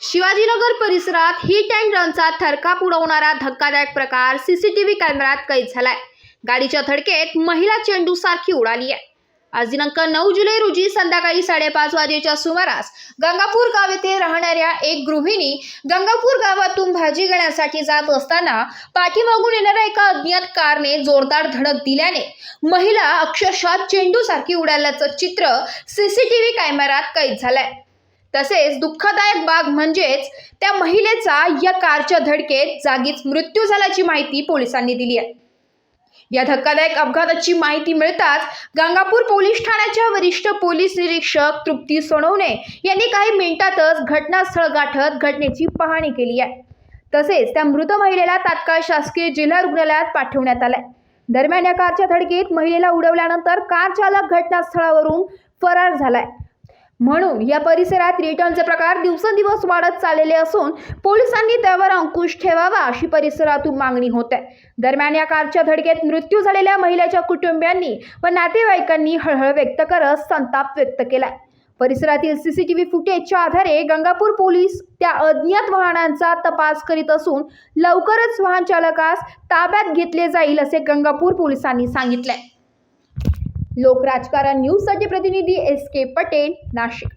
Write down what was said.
शिवाजीनगर परिसरात hit and रनचा थरकाप उडवणारा धक्कादायक प्रकार सीसीटीव्ही कॅमेऱ्यात कैद झालाय. गाडीच्या धडकेत महिला चेंडू सारखी उडाली आहे. आज दिनांक नऊ जुलै रोजी संध्याकाळी साडेपाच वाजेच्या सुमारास गंगापूर गाव येथे राहणाऱ्या एक गृहिणी गंगापूर गावातून भाजी घेण्यासाठी जात असताना पाठीमागून येणाऱ्या एका अज्ञात कारने जोरदार धडक दिल्याने महिला अक्षरशः चेंडू सारखी उडाल्याचं चित्र सीसीटीव्ही कॅमेऱ्यात कैद झालंय. तसेच दुःखदायक बाब म्हणजेच त्या महिलेचा या कारच्या धडकेत जागीच मृत्यू झाल्याची माहिती पोलिसांनी दिली आहे. या धक्कादायक अपघाताची माहिती मिळताच गंगापूर पोलीस ठाण्याच्या वरिष्ठ पोलीस निरीक्षक तृप्ती सोनवणे यांनी काही मिनिटातच घटनास्थळ गाठत घटनेची पाहणी केली आहे. तसेच त्या मृत महिलेला तात्काळ शासकीय जिल्हा रुग्णालयात पाठवण्यात आलंय. दरम्यान या कारच्या धडकेत महिलेला उडवल्यानंतर कार चालक घटनास्थळावरून फरार झालाय. म्हणून या परिसरात रिटर्नचे प्रकार दिवसेंदिवस वाढत चाललेले असून पोलिसांनी त्यावर अंकुश ठेवावा अशी परिसरातून मागणी होत आहे. दरम्यान या कारच्या धडकेत मृत्यू झालेल्या महिलेच्या कुटुंबियांनी व नातेवाईकांनी हळहळ व्यक्त करत संताप व्यक्त केलाय. परिसरातील सीसीटीव्ही फुटेजच्या आधारे गंगापूर पोलीस त्या अज्ञात वाहनांचा तपास करीत असून लवकरच वाहन चालकास ताब्यात घेतले जाईल असे गंगापूर पोलिसांनी सांगितलंय. लोक राजकारण न्यूजसाठी प्रतिनिधी एस के पटेल नाशिक.